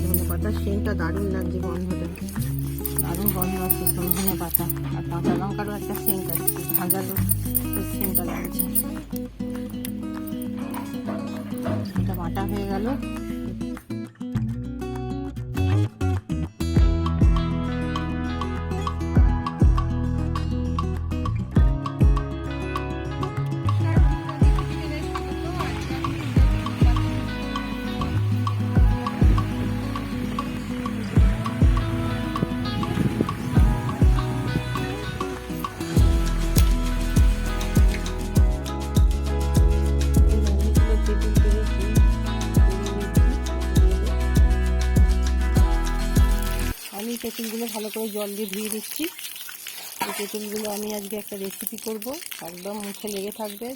ধনে পাতার সেন্টটা দারুণ লাগছে গন্ধটা। দারুণ গন্ধ আছে ধনে পাতা আর কাঁচা লঙ্কারও একটা সেন্ট আছে ভাজালো সেন্টটা লাগছে। এটা বাটা হয়ে গেল। আমি তেঁতুলগুলো ভালো করে জল দিয়ে ধুয়ে দিচ্ছি এই তেঁতুলগুলো আমি আজকে একটা রেসিপি করব। একদম মুখে লেগে থাকবে।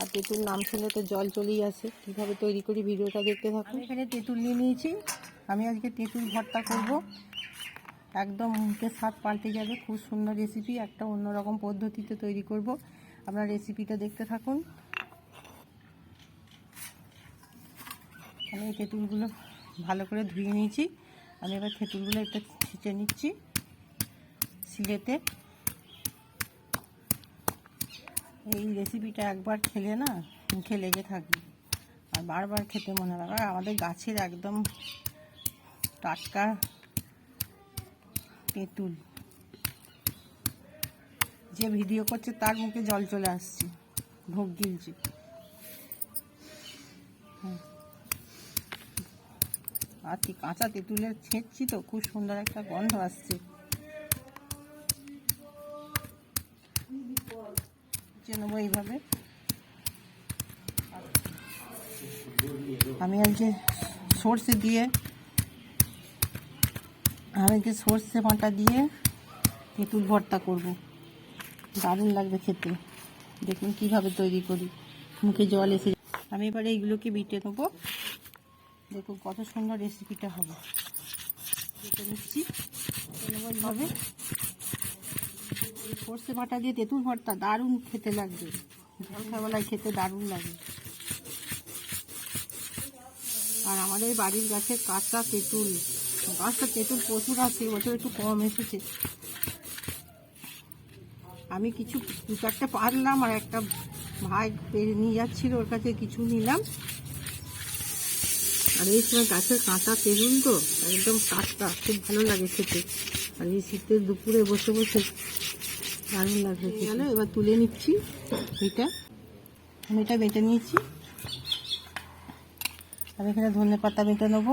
আর তেঁতুল নাম শুনলে তো জল চলেই আসে। কীভাবে তৈরি করি ভিডিওটা দেখতে থাকুন। এখানে তেঁতুল নিয়ে নিয়েছি। আমি আজকে তেঁতুল ভর্তা করব। একদম মুখের স্বাদ পাল্টে যাবে। খুব সুন্দর রেসিপি একটা অন্যরকম পদ্ধতিতে তৈরি করব। আপনার রেসিপিটা দেখতে থাকুন। আমি এই তেঁতুলগুলো ভালো করে ধুয়ে নিয়েছি। আমি এবার তেঁতুলগুলো একটা ছিঁচে নিচ্ছি শিলেতে এই রেসিপিটা একবার খেলে না মুখে লেগে থাকবে। আর বারবার খেতে মনে হবে আমাদের গাছের একদম টাটকা তেঁতুল। যে ভিডিও করছে তার মুখে জল চলে আসছে, ভোগ গিলছে। হুম। আর কি কাঁচা তেঁতুলের ছেঁচছি তো, খুব সুন্দর একটা গন্ধ আসছে। নেব এইভাবে। আমি আজকে সর্ষে দিয়ে, আমি আজকে সর্ষে বাটা দিয়ে তেঁতুল ভর্তা করব। দারুণ লাগবে খেতে। দেখুন কীভাবে তৈরি করি। মুখে জল এসে আমি এবারে এইগুলোকে বিটে নেব। দেখুন কত সুন্দর রেসিপিটা হবে। বেটে নিচ্ছি। এইভাবে সর্ষে বাটা দিয়ে তেঁতুল ভর্তা দারুণ খেতে লাগবে। জলখাবেলায় খেতে দারুণ লাগে। আর আমাদের বাড়ির গাছে কাঁচা তেঁতুল। গাছটা তেঁতুল প্রচুর আছে বছর একটু কম এসেছে। আমি কিছু দু চারটে পারলাম আর একটা ভাই নিয়ে যাচ্ছিল, ওর কাছে কিছু নিলাম। আর এই সময় গাছের কাঁচা তেঁতুল তো একদম টাটকা খুব ভালো লাগে খেতে। আর এই শীতের দুপুরে বসে বসে দারুণ লাগবে গেল এবার তুলে নিচ্ছি এটা। আমি এটা বেটে নিয়েছি। আর এখানে ধনে পাতা বেটে নেব।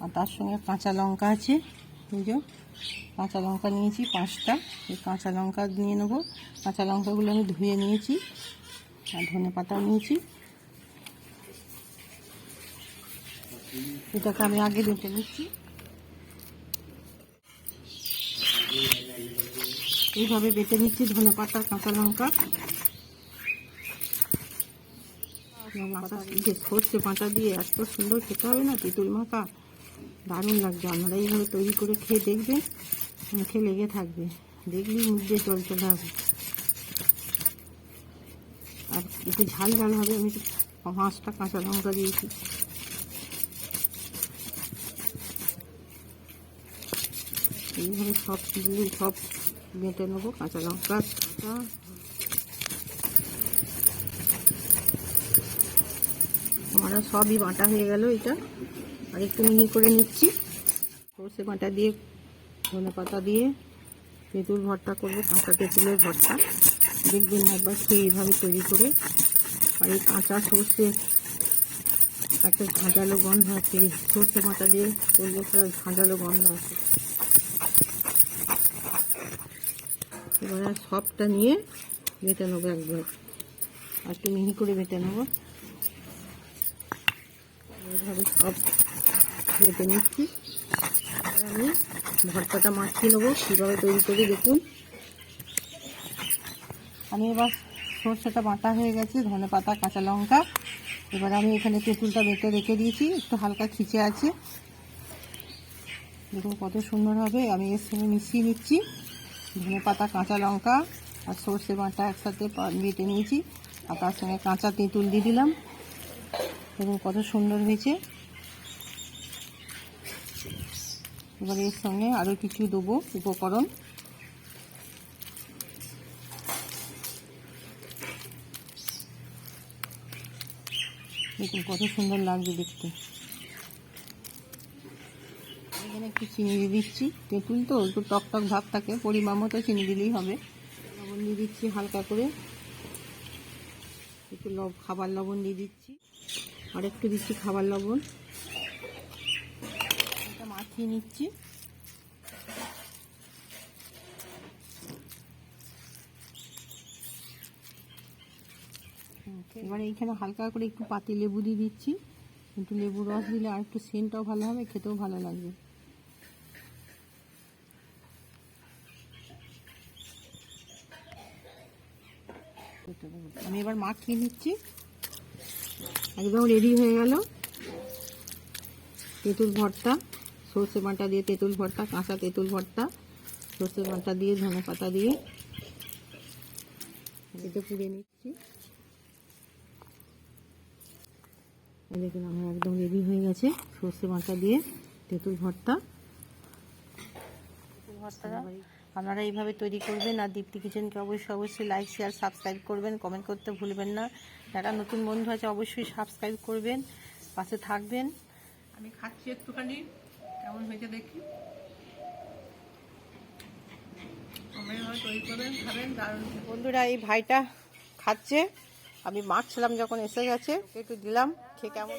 আর তার সঙ্গে কাঁচা লঙ্কা আছে। যে, কাঁচা লঙ্কা নিয়েছি পাঁচটা। এই কাঁচা লঙ্কা নিয়ে নেব। কাঁচা লঙ্কাগুলো আমি ধুয়ে নিয়েছি। আর ধনে পাতাও নিয়েছি। এটাকে আমি আগে বেটে নিচ্ছি। এইভাবে বেটে নিচ্ছি, ধনে পাতা, কাঁচা লঙ্কা। দিয়ে সর্ষে পাঁটা দিয়ে এত সুন্দর খেতে হবে না, তেঁতুল মাখা? দারুণ লাগবে, আপনারা এইভাবে তৈরি করে খেয়ে দেখবেন, মুখে লেগে থাকবে। দেখলেই মুখ দিয়ে জল চলে আসবে। আর একটু ঝাল ঝাল হবে, আমি পাঁচটা কাঁচা লঙ্কা দিয়েছি। এইভাবে সব দিয়ে সব বেটে নেব, কাঁচা লঙ্কা কাঁচা আমার সবই বাটা হয়ে গেল এটা। আর একটু মিহি করে নিচ্ছি। সর্ষে বাটা দিয়ে, ধনে পাতা দিয়ে তেঁতুল ভর্তা করব, কাঁচা তেঁতুলের ভর্তা। দেখবেন একবার খেয়ে এইভাবে তৈরি করে। আর এই কাঁচা সর্ষে, একটা ঝাঁঝালো গন্ধ আছে। সর্ষে বাটা দিয়ে করলে একটা ঝাঁঝালো গন্ধ আছে। এবারে সবটা নিয়ে বেটে নেব একবার। আর একটু মিহি করে বেটে নেব। এইভাবে সব বেটে নিচ্ছি। আমি ভর্তাটা মাখিয়ে নেব। কীভাবে তৈরি করি দেখুন। আমি এবার সর্ষেটা বাটা হয়ে গেছে, ধনে পাতা, কাঁচা লঙ্কা। এবার আমি এখানে তেঁতুলটা বেটে রেখে দিয়েছি। একটু হালকা খিচে আছে। দেখুন কত সুন্দর হবে। আমি এর সঙ্গে মিশিয়ে নিচ্ছি। ধনে পাতা, কাঁচা লঙ্কা আর সর্ষে বাটা একসাথে বেটে নিয়েছি। আর তার সঙ্গে কাঁচা তেঁতুল দিয়ে দিলাম। এবং কত সুন্দর হয়েছে। এবার এর সঙ্গে আরও কিছু দেবো উপকরণ। দেখুন কত সুন্দর লাগছে দেখতে। এখানে একটু চিনি দিয়ে দিচ্ছি। তেঁতুল তো একটু টক টক ভাব থাকে পরিমাণ মতো চিনি দিলেই হবে। লবণ দিয়ে দিচ্ছি হালকা করে। একটু লব খাবার লবণ দিয়ে দিচ্ছি। আর একটু দিচ্ছি খাবার লবণ। এটা মাখিয়ে নিচ্ছি। এবার এইখানে হালকা করে একটু পাতি লেবু দিয়ে দিচ্ছি। একটু লেবু রস দিলে আর একটু সেন্টটাও ভালো হবে খেতেও ভালো লাগবে। আমি এবার মাখিয়ে নিচ্ছি। একদম রেডি হয়ে গেল। তেঁতুল ভর্তা, সর্ষে বাটা দিয়ে তেঁতুল ভর্তা, কাঁচা তেঁতুল ভর্তা, সর্ষে বাটা দিয়ে, ধনে পাতা দিয়ে। এতে পুড়ে নিচ্ছি। দেখুন, আমার একদম রেডি হয়ে গেছে সর্ষে বাটা দিয়ে তেঁতুল ভর্তা। ভর্তাটা আপনারা এইভাবে তৈরি করবেন আর দীপ্তি কিচেনকে অবশ্যই অবশ্যই লাইক শেয়ার সাবস্ক্রাইব করবেন। কমেন্ট করতে ভুলবেন না। যারা নতুন বন্ধু আছে অবশ্যই সাবস্ক্রাইব করবেন। পাশে থাকবেন। আমি খাচ্ছি একটুখানি। কেমন হয়েছে দেখি? বন্ধুরা এই ভাইটা খাচ্ছে। আমি মাখছিলাম যখন এসে গেছে। একটু দিলাম। খেয়ে কেমন?